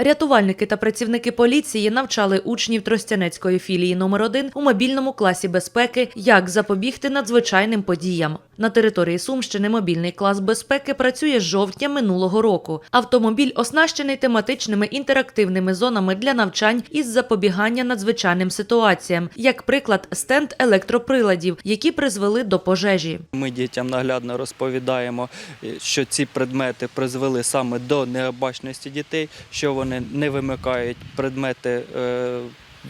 Рятувальники та працівники поліції навчали учнів Тростянецької філії номер 1 у мобільному класі безпеки, як запобігти надзвичайним подіям. На території Сумщини мобільний клас безпеки працює з жовтня минулого року. Автомобіль оснащений тематичними інтерактивними зонами для навчань із запобігання надзвичайним ситуаціям, як приклад стенд електроприладів, які призвели до пожежі. Ми дітям наглядно розповідаємо, е, що ці предмети призвели саме до необачності дітей, що вони не вимикають предмети.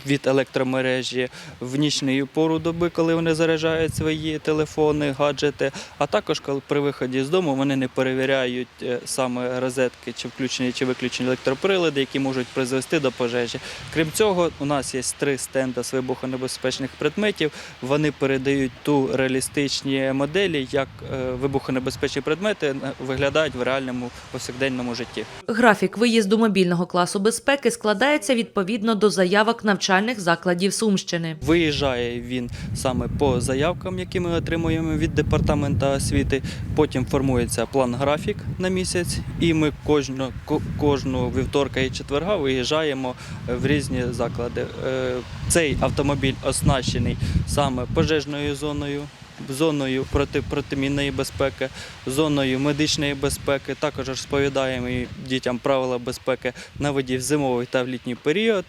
Від електромережі в нічну пору доби, коли вони заряджають свої телефони, гаджети, а також коли при виході з дому вони не перевіряють е, саме розетки, чи включені чи виключені електроприлади, які можуть призвести до пожежі. Крім цього, у нас є три стенди з вибухонебезпечних предметів. Вони передають ту реалістичні моделі, як е, вибухонебезпечні предмети е, виглядають в реальному повсякденному житті. Графік виїзду мобільного класу безпеки складається відповідно до заявок навчальних закладів Сумщини. Виїжджає він саме по заявкам, які ми отримуємо від департаменту освіти. Потім формується план-графік на місяць, і ми кожну, кожну вівторка і четверга виїжджаємо в різні заклади. Е, Цей автомобіль оснащений саме пожежною зоною. Зоною проти протимінної безпеки, зоною медичної безпеки. Також розповідаємо дітям правила безпеки на воді в зимовий та в літній період.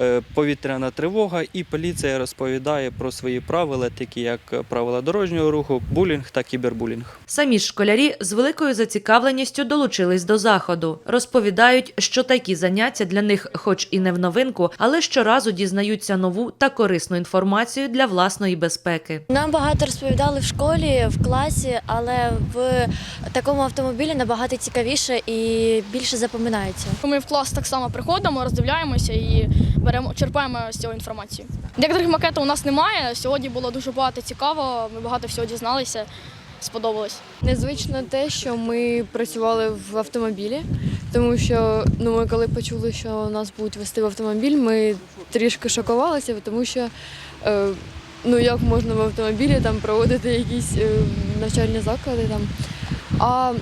Е, повітряна тривога, і поліція розповідає про свої правила, такі як правила дорожнього руху, булінг та кібербулінг. Самі ж школярі з великою зацікавленістю долучились до заходу. Розповідають, що такі заняття для них, хоч і не в новинку, але щоразу дізнаються нову та корисну інформацію для власної безпеки. Нам багато розповідали в школі, в класі, але в такому автомобілі набагато цікавіше і більше запоминається. Ми в клас так само приходимо, роздивляємося і беремо, черпаємо з цього інформацію. Некоторих макетів у нас немає. Сьогодні було дуже багато цікаво, ми багато всього дізналися, сподобалось. Незвично те, що ми працювали в автомобілі, тому що ну, ми коли почули, що нас будуть вести в автомобіль, ми трішки шокувалися, тому що е, ну, як можна в автомобілі там проводити якісь е, навчальні заклади. Там. А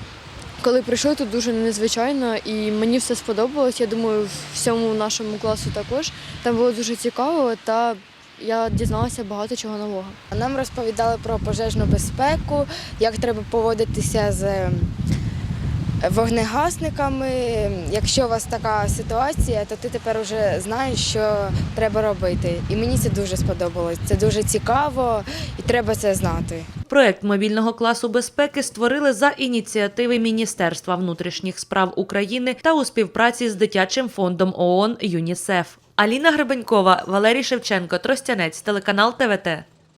коли прийшли, тут дуже незвичайно і мені все сподобалось. Я думаю, всьому нашому класу також. Там було дуже цікаво та я дізналася багато чого нового. Нам розповідали про пожежну безпеку, як треба поводитися з вогнегасниками. Якщо у вас така ситуація, то ти тепер вже знаєш, що треба робити. І мені це дуже сподобалось. Це дуже цікаво і треба це знати. Проект мобільного класу безпеки створили за ініціативи Міністерства внутрішніх справ України та у співпраці з дитячим фондом ООН ЮНІСЕФ. Аліна Гребенькова, Валерій Шевченко, Тростянець, телеканал ТВТ.